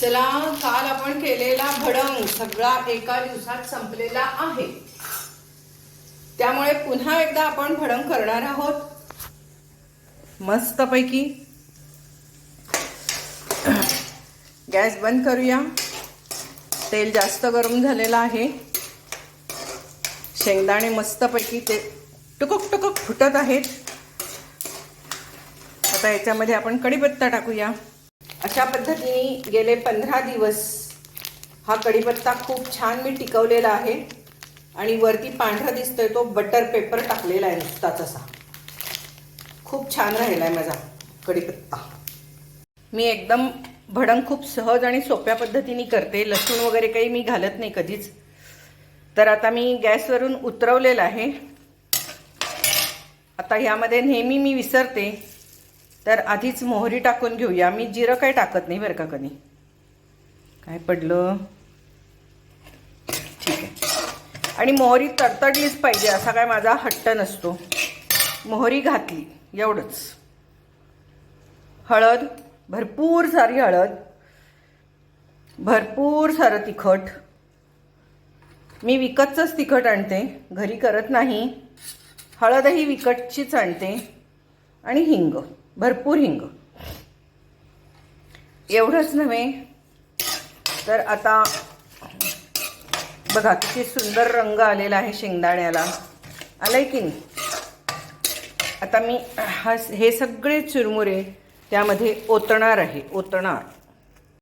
चला काल आपण केलेला भडंग सगळा एका दिवसात संपलेला आहे. त्यामुळे पुन्हा एकदा आपण भडंग करणार आहोत. मस्तपैकी. गॅस बंद करूया. तेल जास्त गरम झालेलं आहे. शेंगदाणे मस्तपैकी ते टुकक टुकक फुटत आहेत. आता याच्यामध्ये आपण कढीपत्ता टाकूया. अशा पद्धतीने गेले पंधरा दिवस हा कढीपत्ता खूप छान मी टिकवलेला आहे. आणि वरती पांढरा दिसतोय तो बटर पेपर टाकलेला आहे नुसताच असा. खूप छान राहिला आहे माझा कढीपत्ता मी एकदम भडंग खूप सहज आणि सोप्या पद्धतीने करते. लसूण वगैरे काही मी घालत नाही कधीच. तर आता मी गॅसवरून उतरवलेला आहे. आता ह्यामध्ये नेहमी मी विसरते. तर आधीच मोहरी टाकून घेऊया. मी जिरं काही टाकत नाही बरं का कधी. काय पडलं? ठीक आहे. आणि मोहरी तडतडलीच पाहिजे असा काय माझा हट्ट नसतो. मोहरी घातली एवढंच. हळद भरपूर सारी हळद भरपूर सारं तिखट. मी विकतचंच तिखट आणते घरी करत नाही. हळदही विकतचीच आणते. आणि हिंग. भरपूर हिंग. एवढंच नव्हे तर आता बघा किती सुंदर रंग आलेला आहे शेंगदाण्याला. आलाय की नाही? आता मी हा हे सगळे चुरमुरे त्यामध्ये ओतणार आहे ओतणार.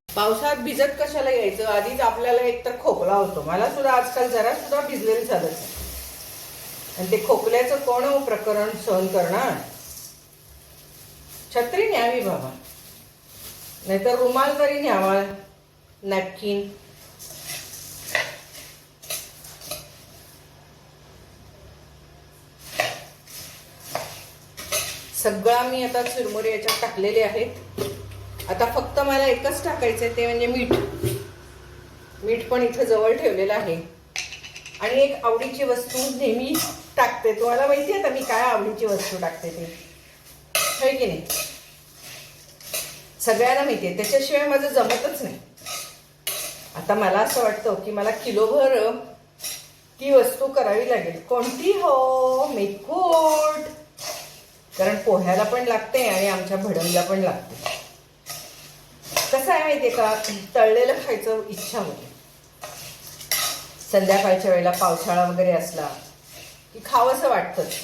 पावसात भिजत कशाला यायचं? आधीच आपल्याला एकतर खोकला होतो. मला सुद्धा आजकाल जरा सुद्धा भिजलेलं चालत आणि ते खोकल्याचं कोण हो प्रकरण सहन करणार? छत्री न्यावी बाबा. नाहीतर रुमाल तरी न्यावा नॅपकिन सगळा मी आता चुरमुरे याच्यात टाकलेले आहेत. आता फक्त मला एकच टाकायचं आहे ते म्हणजे मीठ. मीठ पण इथं जवळ ठेवलेलं आहे. आणि एक आवडीची वस्तू नेहमी टाकते. तुम्हाला माहिती आहे आता मी काय आवडीची वस्तू टाकते ते. होय की नाही? सगळ्यांना माहिती आहे त्याच्याशिवाय माझं जमतच नाही. आता मला असं वाटतं की मला किलोभर ती वस्तू करावी लागेल. कोणती? हो मेथकूट कारण पोह्याला पण लागते आणि आमच्या भडंगला पण लागते. कसं आहे माहितीये का? तळलेलं खायचं इच्छा होते. संध्याकाळच्या वेळेला पावसाळा वगैरे असला की खावंसं वाटतंच.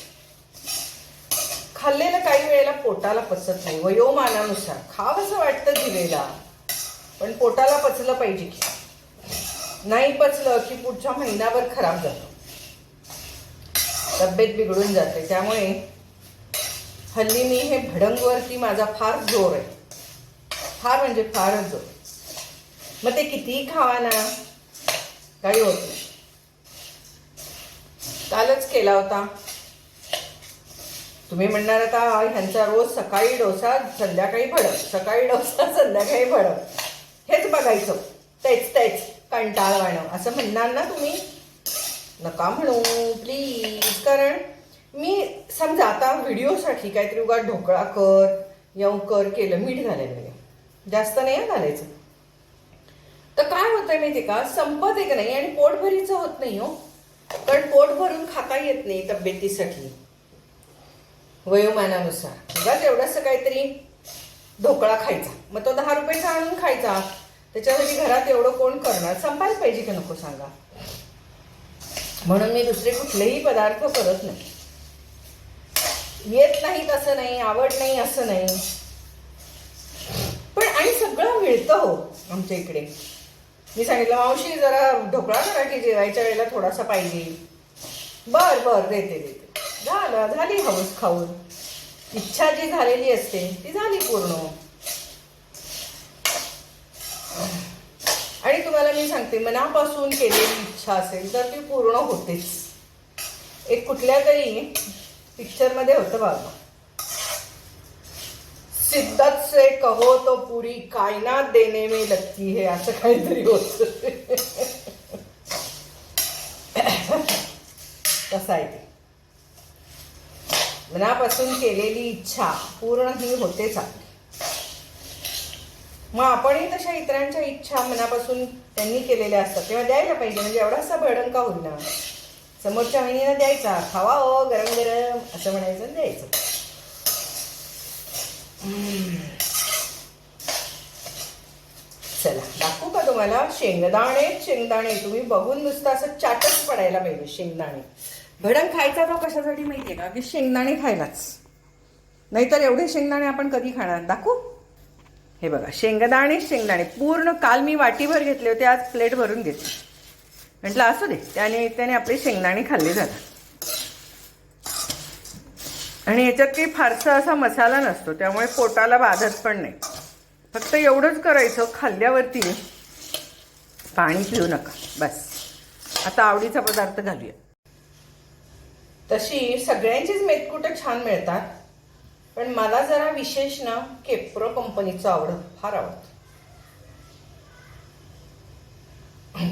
खाल्लेलं काही वेळेला पोटाला पचत नाही वयोमानानुसार. खावंसं वाटतं जिवेला पण पोटाला पचलं पाहिजे की. नाही पचलं की पुढच्या महिनाभर खराब जातो. तब्येत बिघडून जाते त्यामुळे हल्ली मी हे भडंगवरती माझा फार जोर आहे. फार म्हणजे फारच जोर. मग ते कितीही खावा ना काही होत नाही. कालच केला होता. तुम्ही म्हणणार आता ह्यांचा रोज सकाळी डोसा संध्याकाळी भडक सकाळी डोसा संध्याकाळी भडक. हेच बघायचं. तेच तेच. कंटाळवाणं असं म्हणणार ना तुम्ही? नका म्हणू प्लीज कारण मी समजा आता व्हिडिओसाठी काहीतरी उगा ढोकळा कर येऊ कर केलं मीठ घालायला लागेल जास्त नाही घालायचं. तर काय होतंय माहिती का? संपत एक नाही आणि पोटभरीचं होत नाही हो. कारण पोट भरून खाता येत नाही तब्येतीसाठी. वयोमानानुसार. बघा एवढंसं काहीतरी ढोकळा खायचा. मग तो दहा रुपयाचा आणून खायचा. त्याच्यासाठी घरात एवढं कोण करणार? संपायला पाहिजे की नको सांगा. म्हणून मी दुसरे कुठलेही पदार्थ करत नाही. येत नाहीत असं नाही आवड नाही असं नाही. पण आणि सगळं मिळतं हो आमच्या इकडे. मी सांगितलं मावशी जरा ढोकळा करा की जेवायच्या वेळेला थोडासा पाहिजे. बर बर देते देते. झालं झाली हौस खाऊन. इच्छा जी झालेली असते ती झाली पूर्ण. आणि तुम्हाला मी सांगते मनापासून केलेली इच्छा असेल तर ती पूर्ण होतेच. एक कुठल्या तरी पिक्चरमध्ये होतं बाबा शिद्दत से कहो तो पुरी कायनात देने में लगती है असं काहीतरी होत. कसं आहे ते. मनापासून केलेली इच्छा पूर्ण ही होतेच आपली मग आपणही तशा इतरांच्या इच्छा मनापासून त्यांनी केलेल्या असतात. तेव्हा द्यायला पाहिजे. म्हणजे एवढासा बर्डन का होईना समोरच्या बहिणीला द्यायचा. खावा ओ गरम गरम असं म्हणायचं द्यायचं. चला दाखवू का तुम्हाला? शेंगदाणे शेंगदाणे. तुम्ही बघून नुसतं असं चाटच पडायला पाहिजे शेंगदाणे. भडंग खायचा तो कशासाठी माहिती आहे का? की शेंगदाणे खायलाच. नाहीतर एवढे शेंगदाणे आपण कधी खाणार? दाखवू? हे बघा शेंगदाणे शेंगदाणे. पूर्ण काल मी वाटीभर घेतले होते आज प्लेट भरून घेतली. म्हटलं असू दे. त्याने त्याने आपले शेंगदाणे खाल्ले जातात आणि याच्यात काही फारसा असा मसाला नसतो त्यामुळे पोटाला बाधत पण नाही. फक्त एवढंच करायचं खाल्ल्यावरती पाणी पिऊ नका. बस. आता आवडीचा पदार्थ घालूया तशी सगळ्यांचीच मेतकुटं छान मिळतात. पण मला जरा विशेष ना केप्रो कंपनीचं आवडत फार आवडतं.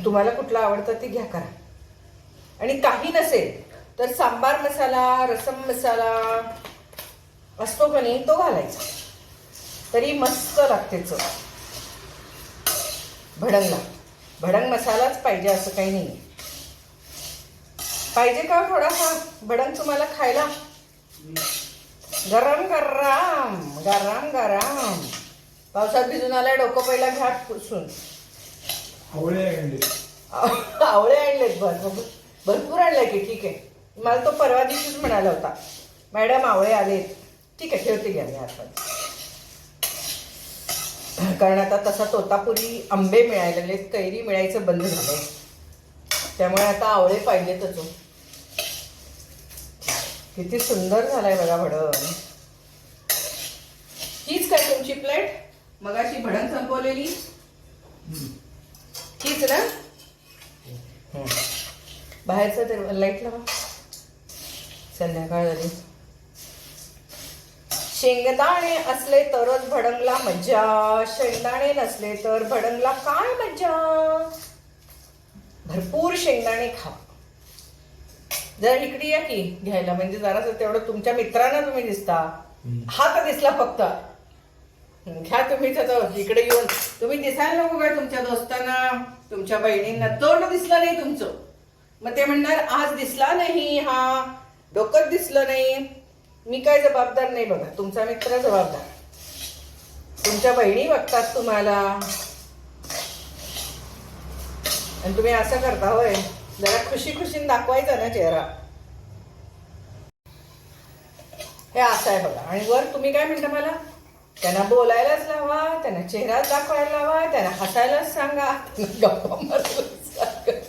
तुम्हाला कुठलं आवडतं ते घ्या करा. आणि काही नसेल तर सांबार मसाला रसम मसाला असतो का नाही तो घालायचा. तरी मस्त लागते चव. भडंगला भडंग मसालाच पाहिजे असं काही नाही पाहिजे का थोडासा? भडंग तुम्हाला खायला? गरम गरम गरम गरम. पावसात भिजून आलाय डोकं पहिला घाट पुसून. आवळे अंडे. आवळे आणलेत भर भरपूर आणले की ठीक आहे. मला तो परवा दिवशीच म्हणाला होता. मॅडम आवळे आलेत. ठीक आहे ठेवते घ्या मी आपण कारण आता तसा तोतापुरी आंबे मिळायला कैरी मिळायचं बंद झालंय. त्यामुळे आता आवळे पाहिजेतच हो. किती सुंदर झालाय बघा भडंग हीच काय तुमची प्लेट? मगाशी भडंग संपवलेली. हीच ना? बाहेरचा तर लाइट लावा. संध्याकाळ झाली. शेंगदाणे असले तरच भडंगला मज्जा. शेंगदाणे नसले तर भडंगला काय मज्जा? भरपूर शेंगदाणे खा. जर इकडे या की घ्यायला. म्हणजे जरासं तेवढं तुमच्या मित्रांना तुम्ही दिसता. हा तर दिसला फक्त. घ्या तुम्ही त्याचं इकडे येऊन. तुम्ही दिसायला नको काय तुमच्या दोस्तांना तुमच्या बहिणींना. तोंड दिसलं नाही तुमचं. मग ते म्हणणार आज दिसला नाही हा. डोकं दिसलं नाही. मी काय जबाबदार नाही बघा. तुमचा मित्र जबाबदार. तुमच्या बहिणी बघतात तुम्हाला. आणि तुम्ही असं करता होय. जरा खुशी खुशीन दाखवायचा ना चेहरा. हे असं आहे बघा. आणि वर तुम्ही काय म्हणता मला? त्यांना बोलायलाच लावा त्यांना चेहराच दाखवायला लावा त्यांना हसायलाच सांगा. गप्पा मारायलाच सांगा.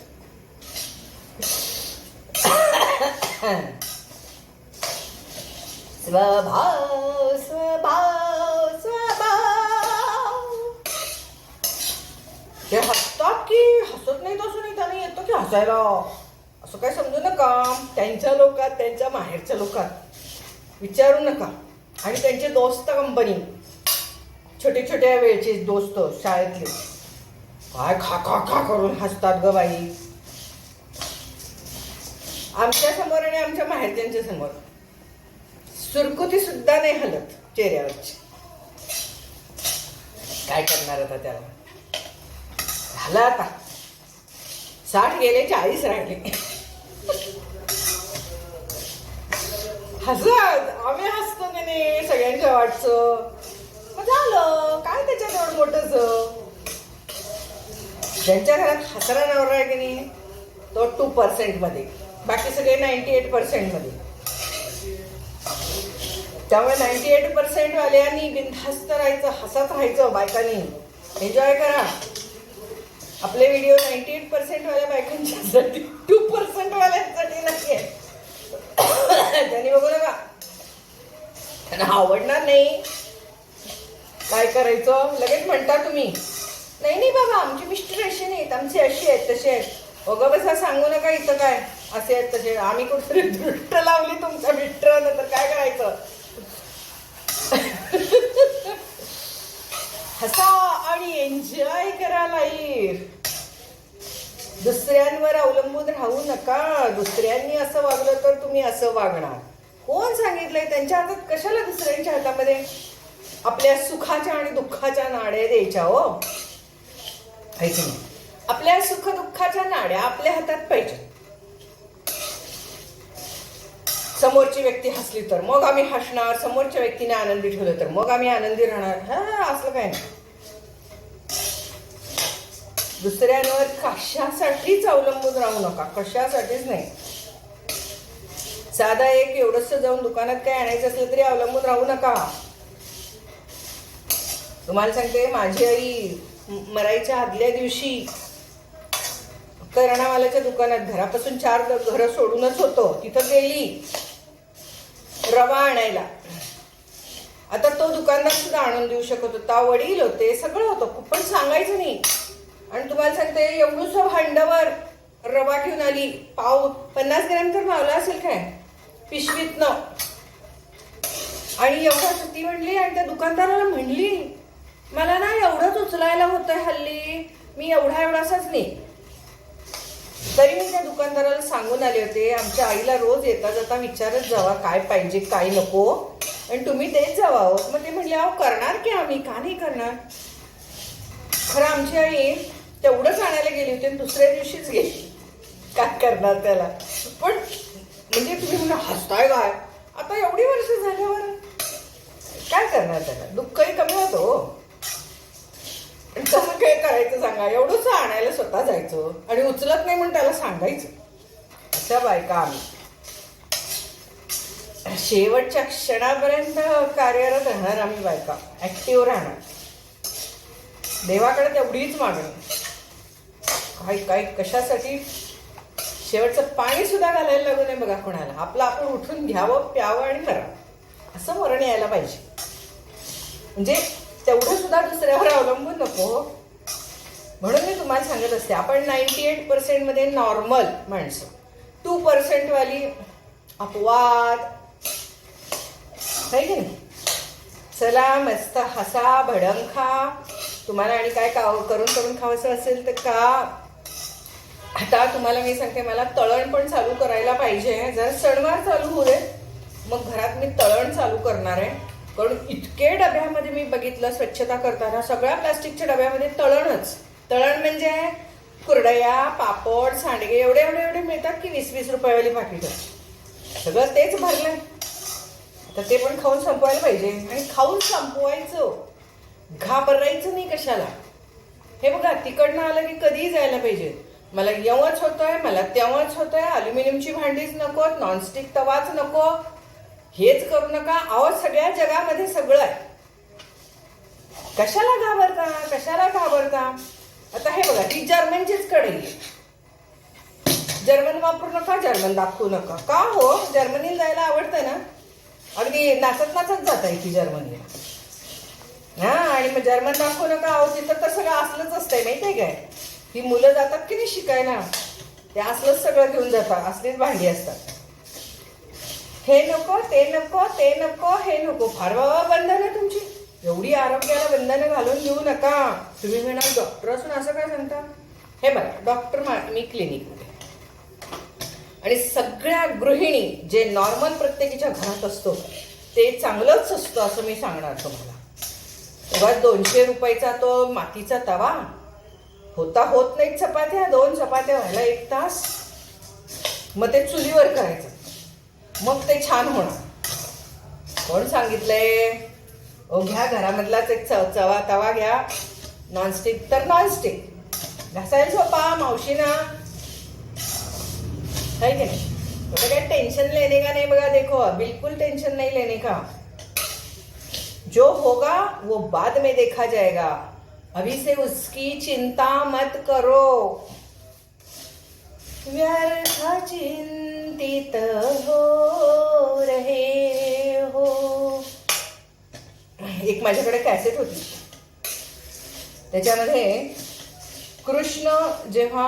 स्वभाव स्वभाव. ते हसतात की हसत नाही असून नाही येतो की हसायला. असं काय समजू नका. त्यांच्या लोकात त्यांच्या माहेरच्या लोकात विचारू नका. आणि त्यांचे दोस्त कंपनी छोटे छोट्या वेळचे दोस्त शाळेतले. काय खा खा खा करून हसतात ग बाई. आमच्यासमोर आणि आमच्या माहेरच्यांच्या समोर. सुरकुती सुद्धा नाही हलत चेहऱ्यावरची. काय करणार आता त्याला? झालं आता. साठ गेले चाळीस राहिले. हसत आम्ही हसतो की नाही सगळ्यांच्या वाटचं. मग झालं काय त्याच्यात एवढं मोठंच? ज्यांच्या घरात हसरा नवरा आहे की नाही तो टू पर्सेंटमध्ये. बाकी सगळे नाईन्टी एट पर्सेंटमध्ये. त्यामुळे नाईन्टी एट पर्सेंट वाल्यांनी बिनधास्त राहायचं हसत राहायचं बायकांनी. एन्जॉय करा. आपले व्हिडिओ नाईन्टी एट पर्सेंट वाल्या बायकांच्यासाठी टू पर्सेंट वाल्यांसाठी नाही त्यांनी बघू नका. त्यांना आवडणार नाही. काय करायचं? लगेच म्हणता तुम्ही. नाही नाही बाबा आमची मिस्टर अशी नाहीत आमची अशी आहेत तशी आहेत. अगं बसा सांगू नका इथं काय. असे आहेत तसे आम्ही कुठेतरी दृष्ट लावली तुमच्या मिस्टरांना तर काय करायचं? हसा आणि एन्जॉय करा लाईफ. दुसऱ्यांवर अवलंबून राहू नका. दुसऱ्यांनी असं वागलं तर तुम्ही असं वागणार. कोण सांगितलंय? त्यांच्या हातात कशाला दुसऱ्यांच्या हातामध्ये? आपल्या सुखाच्या आणि दुःखाच्या नाड्या द्यायच्या हो. ऐक आपल्या सुख दुःखाच्या नाड्या आपल्या हातात पाहिजे. समोरची व्यक्ती हसली तर मग आम्ही हसणार. समोरच्या व्यक्तीने आनंदी ठेवलं तर मग आम्ही आनंदी राहणार. हा असलं काय नाही. दुसऱ्यांवर कशासाठीच अवलंबून राहू नका. कशासाठीच नाही. साधा एक एवढंच जाऊन दुकानात काय आणायचं असलं तरी अवलंबून राहू नका. तुम्हाला सांगते माझी आई मरायच्या आदल्या दिवशी करणावाल्याच्या दुकानात घरापासून चार घर सोडूनच होतो. तिथं गेली. रवा आणायला. आता तो दुकानदार सुद्धा आणून देऊ शकत होता. वडील होते सगळं होतं. पण सांगायचं नाही. आणि तुम्हाला सांगते एवढूस भांडवर रवा घेऊन आली पाव पन्नास ग्रॅम तर मावला असेल काय? पिशवीतनं. आणि एवढं ती म्हणली आणि त्या दुकानदाराला म्हणली मला ना एवढंच उचलायला होतंय हल्ली मी एवढा एवढासाच नाही. तरी मी त्या दुकानदाराला सांगून आले होते आमच्या आईला रोज येता जाता विचारत जावा काय पाहिजे काय नको. आणि तुम्ही देत जावा मग ते म्हणले अहो करणार की आम्ही? का नाही करणार? खरं आमची आई तेवढंच आणायला गेली होती आणि दुसऱ्या दिवशीच गेली. काय करणार त्याला? पण म्हणजे तुम्ही म्हणा हसताय काय आता एवढी वर्ष झाल्यावर काय करणार त्याला? दुःखही कमी होतो हो. आणि तसं काय करायचं सांगा? एवढंच आणायला स्वतः जायचं. आणि उचलत नाही म्हणून त्याला सांगायचं. अशा बायका आम्ही. शेवटच्या क्षणापर्यंत कार्यरत राहणार आम्ही बायका. ऍक्टिव्ह राहणार. देवाकडे तेवढीच मागणी. काय काय कशासाठी? शेवटचं पाणी सुद्धा घालायला लागू नये बघा कोणाला. आपलं आपण उठून घ्यावं प्यावं आणि करावं. असं मरण यायला पाहिजे. म्हणजे तेवढं सुद्धा दुसऱ्यावर अवलंबून नको. म्हणून मी तुम्हाला सांगत असते आपण नाईन्टी एट पर्सेंटमध्ये नॉर्मल माणसं. टू पर्सेंटवाली अपवाद. आहे नाही? चला मस्त हसा भडंग खा तुम्हाला आणि काय काव करून करून खावंसं असेल तर का? आता तुम्हाला मी सांगते मला तळण पण चालू करायला पाहिजे. जर सणवार चालू होऊ दे मग घरात मी तळण चालू करणार आहे. कारण इतके डब्यामध्ये मी बघितलं स्वच्छता करताना सगळ्या प्लास्टिकच्या डब्यामध्ये तळणच. तळण म्हणजे कुरडया पापड सांडगे एवढे एवढे एवढे मिळतात की वीस वीस रुपयावाली पाकिट. सगळं तेच भरलंय. तर ते पण खाऊन संपवायला पाहिजे. आणि खाऊन संपवायचं. घाबरायचं नाही कशाला. हे बघा तिकडनं आलं की कधीही जायला पाहिजे. मला येवच होतंय मला तेव्हाच होतंय. अल्युमिनियमची भांडीच नको नॉनस्टिक तवाच नको. हेच करू नका. अहो सगळ्या जगामध्ये सगळं आहे. कशाला घाबरता? कशाला घाबरता? आता हे बघा ती जर्मनचीच कढई आहे. जर्मन वापरू नका जर्मन दाखवू नका. का हो? जर्मनीला जायला आवडतं ना? अगदी नाचत नाचत जात आहे ती जर्मनीला हा आणि मग जर्मन दाखवू नका. अहो तिथं तर सगळं असलंच असतंय माहितीये काय? ही मुलं जातात की नाही शिकायला? ते असलंच सगळं घेऊन जातात असलीच भांडी असतात. हे नको ते नको ते नको हे नको. फार बाबा बंधन आहे तुमची. एवढी आरोग्याला बंधनं घालून घेऊ नका. तुम्ही म्हणाल डॉक्टर असून असं काय सांगता? हे बघा डॉक्टर मी क्लिनिकमध्ये. आणि सगळ्या गृहिणी जे नॉर्मल प्रत्येकीच्या घरात असतो ते चांगलंच असतं असं मी सांगणार तुम्हाला. तेव्हा दोनशे रुपयाचा तो मातीचा तवा होता होत नाही चपात्या दोन चपात्या व्हायला एक तास. मग ते चुलीवर करायचं. मग ते छान होणार. कोण सांगितलंय? ओ घ्या घरामधलाच एक चव चवा तवा घ्या. नॉनस्टिक तर नॉनस्टिक घासायला सोपा मावशीना. है की नाही? तो क्या टेंशन लेने का नाही बघा देखो. बिलकुल टेंशन नहीं लेने का? जो होगा वो बाद में देखा जाएगा. अभी से उसकी चिंता मत करो। व्यर्थ चिंतित हो रहे हो। एक माझ्याकडे कॅसेट होती. त्याच्यामध्ये कृष्ण जेव्हा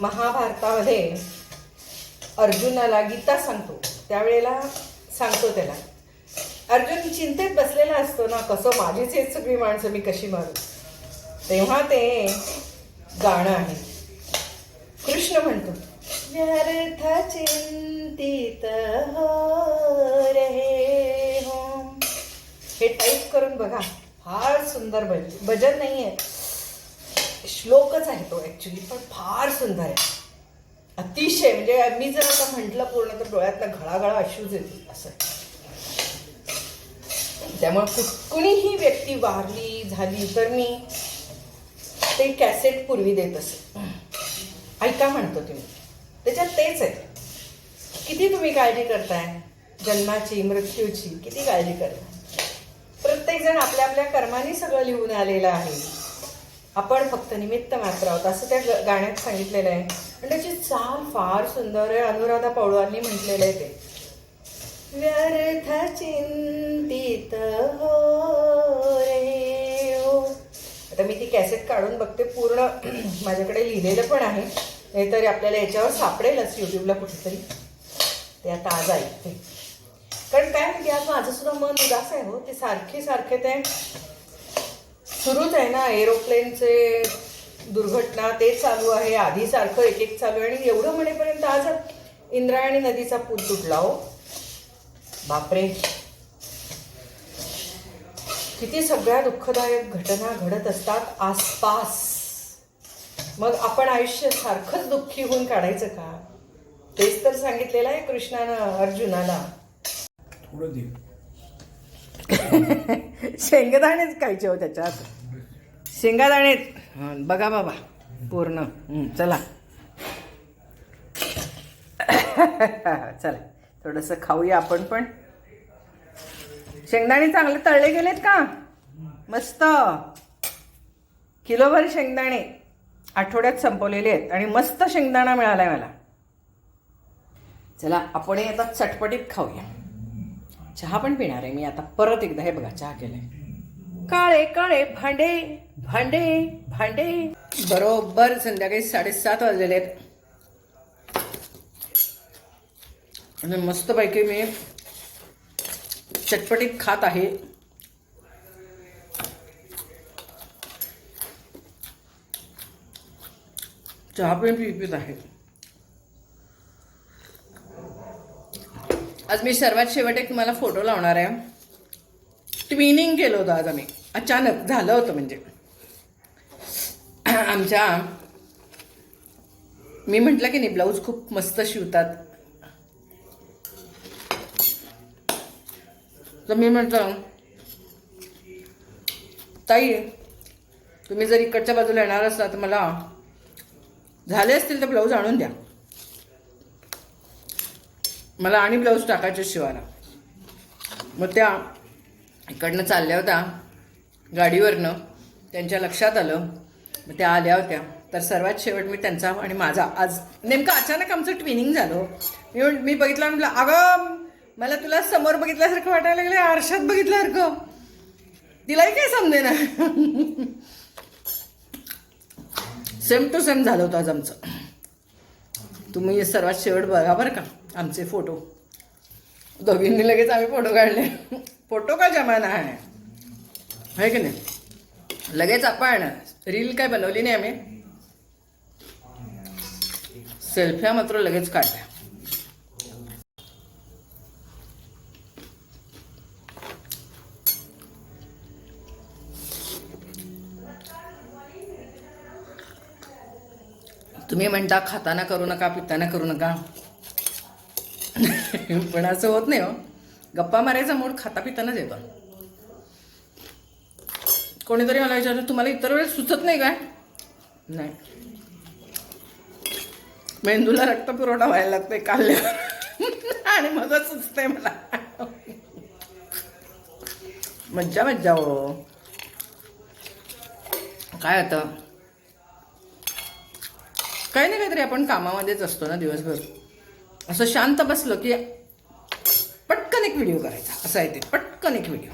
महाभारतामध्ये अर्जुनाला गीता सांगतो त्यावेळेला सांगतो त्याला अर्जुन चिंतेत बसलेला असतो ना कसं माझीच हेच सगळी माणसं मी कशी मारू? तेव्हा ते गाणं आहे. कृष्ण म्हणतो व्यर्थ चिंतित हो रहे हो. हे टाईप करून बघा फार सुंदर भज भजन नाही आहे श्लोकच आहे तो ॲक्च्युली पण फार सुंदर आहे. अतिशय म्हणजे मी जर आता म्हटलं पूर्ण तर डोळ्यातनं घळाघळा अश्रूच येतील असं. त्यामुळे कु- कुणीही व्यक्ती वारली झाली तर मी ते कॅसेट पूर्वी देत असे. ऐका म्हणतो तुम्ही. त्याच्यात तेच आहे. किती तुम्ही काळजी करताय? जन्माची मृत्यूची किती काळजी करताय? प्रत्येक जण आपल्या आपल्या कर्माने सगळं लिहून आलेलं आहे. आपण फक्त निमित्त मात्र आहोत. असं त्या गाण्यात सांगितलेलं आहे. आणि त्याची चाल फार सुंदर आहे. अनुराधा पौडवांनी म्हटलेलं आहे ते. व्यर्थ चिंतित हो रे. आता मी ती कॅसेट काढून बघते पूर्ण माझ्याकडे लिहिलेलं पण आहे. नाहीतरी आपल्याला याच्यावर सापडेलच यूट्यूबला कुठेतरी. ते आता आज ऐकते. कारण काय म्हणजे आज माझं सुद्धा मन उदास आहे हो. ते सारखे सारखे ते सुरूच आहे ना एरोप्लेनचे दुर्घटना ते चालू आहे. आधी सारखं एक एक चालू आहे. आणि एवढं म्हणेपर्यंत आज इंद्रायणी नदीचा पूल तुटला हो. बापरे. किती सगळ्या दुःखदायक घटना घडत असतात आसपास. मग आपण आयुष्य सारखंच दुःखी होऊन काढायचं का? तेच तर सांगितलेलं आहे कृष्णानं अर्जुनाला. थोडं दे. शेंगदाणेच खायचे हो त्याच्यात. शेंगादाणे हं, बघा बाबा पूर्ण. चला. चला थोडंसं खाऊया आपण पण. शेंगदाणे चांगले तळले गेलेत का? मस्त. किलोभर शेंगदाणे आठवड्यात संपवलेले आहेत आणि मस्त शेंगदाणा मिळालाय मला. चला आपणही आता चटपटीत खाऊया. चहा पण पिणार आहे मी आता. परत एकदा हे बघा चहा केलाय. काळे काळे भांडे भांडे भांडे. बरोबर संध्याकाळी साडेसात वाजलेले आहेत. आणि मस्तपैकी मी चटपटीत खात आहे. चहा पण पित आहे. आज मी सर्वात शेवट एक तुम्हाला फोटो लावणार आहे. ट्विनिंग केलं होतं आज आम्ही. अचानक झालं होतं म्हणजे. आमच्या मी म्हटलं की नाही ब्लाऊज खूप मस्त शिवतात. तर मी म्हटलं ताई तुम्ही जर इकडच्या बाजूला येणार असला तर मला झाले असतील तर ब्लाऊज आणून द्या. मला आणि ब्लाऊज टाकायचे शिवायला मग त्या इकडनं चालल्या होत्या गाडीवरनं. त्यांच्या लक्षात आलं. मग त्या आल्या होत्या. तर सर्वात शेवट मी त्यांचा आणि माझा. आज नेमकं अचानक आमचं ट्विनिंग झालं. मी म्हण- मी बघितलं म्हटलं अगं मला तुला समोर बघितल्यासारखं वाटायला लागलं आरशात बघितल्यासारखं. तिलाही काय समजे ना. सेम टू सेम झालं होतं आज आमचं. तुम्ही सर्वात शेवट बघा बरं का आमचे फोटो. दोघींनी लगेच आम्ही फोटो काढले. फोटो का जमाना आहे? आहे की नाही? लगेच आपण रील काय बनवली नाही आम्ही. सेल्फ्या मात्र लगेच काढल्या तुम्ही म्हणता खाताना करू नका पिताना करू नका. पण असं होत नाही हो. गप्पा मारायचा मूड खाता पितानाच येतो. कोणीतरी मला विचारलं तुम्हाला इतर वेळेस सुचत नाही काय? नाही. मेंदूला रक्त पुरवठा व्हायला लागतोय काढल्यावर आणि मगच सुचतंय मला. मज्जा मज्जा हो. काय होतं? काही नाही काहीतरी आपण कामामध्येच असतो ना दिवसभर. असं शांत बसलं की पटकन एक व्हिडिओ करायचा. असं आहे ते. पटकन एक व्हिडिओ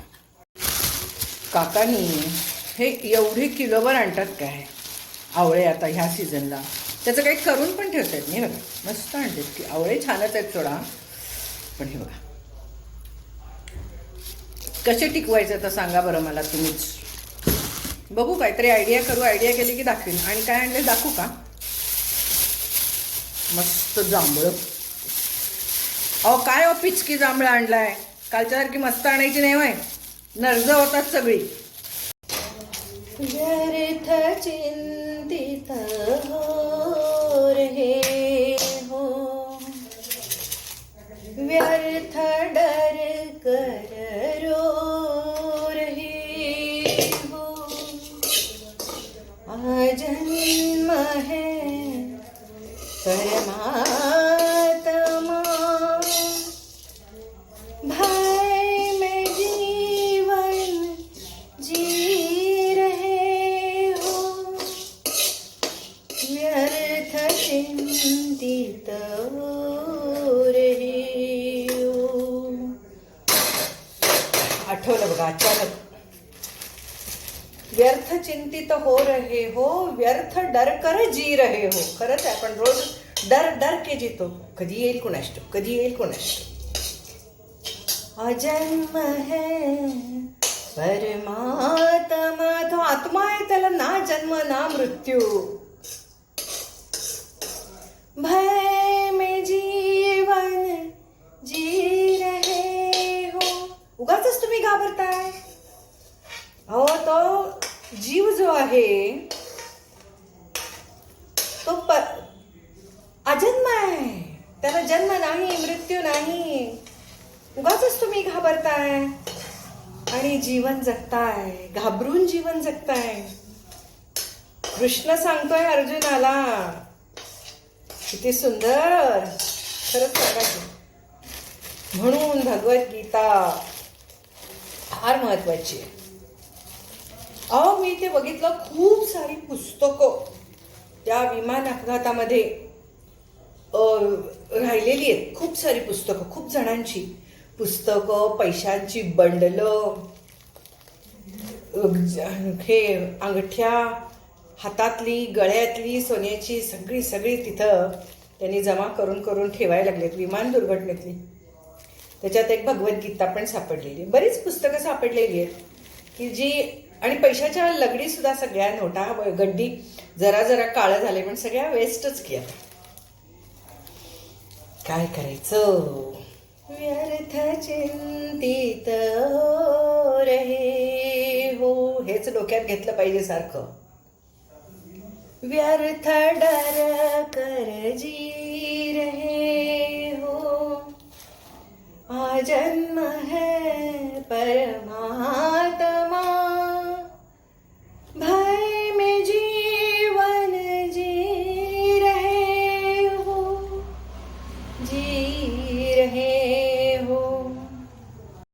काकानी हे एवढे किलोवर आणतात काय? आवळे आता ह्या सीझनला त्याचं काही करून पण ठेवतात नाही बघा. मस्त आणतात की आवळे छानच आहेत थोडा पण हे बघा. कसे टिकवायचे तर सांगा बरं मला तुम्हीच. बघू काहीतरी आयडिया करू. आयडिया केली की दाखवीन. आणि काय आणले दाखवू का? मस्त जांभळं. अहो काय हो पिचकी जांभळं आणलाय? कालच्यासारखी मस्त आणायची नाही होय. नर्ज होतात सगळी. व्यर्थ चिंतित हो. व्यर्थ डर कर जी रहे हो. खरंच आहे आपण रोज डर डर के जीतो. कधी येईल कुणाष्ट? कधी येईल कुणाष्ट? अजन्म है परमात्मा. तो आत्मा आहे त्याला ना जन्म ना मृत्यू. भय में जीवन जी रहे हो. उगाच तुम्ही घाबरताय. अहो तो जीव जो आहे तो प अजन्म आहे. त्याला जन्म नाही मृत्यू नाही. उगाच तुम्ही घाबरताय. आणि जीवन जगताय. घाबरून जीवन जगताय. कृष्ण सांगतोय अर्जुनाला किती सुंदर. खरंच सांगायचं. म्हणून भगवद्गीता फार महत्वाची आहे. अहो मी ते बघितलं खूप सारी पुस्तकं. त्या विमान अपघातामध्ये राहिलेली आहेत खूप सारी पुस्तकं खूप जणांची पुस्तकं पैशांची बंडलं हे अंगठ्या हातातली गळ्यातली सोन्याची सगळी सगळी तिथं त्यांनी जमा करून करून ठेवायला लागलेत विमान दुर्घटनेतली. त्याच्यात एक भगवद्गीता पण सापडलेली बरीच पुस्तकं सापडलेली आहेत की जी आणि पैशाच्या लगडी सुद्धा सगळ्या नोटा गड्डी जरा जरा काळं झाले पण सगळ्या वेस्टच की आता. काय करायचं? व्यर्थ चिंतित हो हो हेच डोक्यात घेतलं पाहिजे सारखं. व्यर्थ डर कर जी रहे हो. आजन्म है परमात्मा.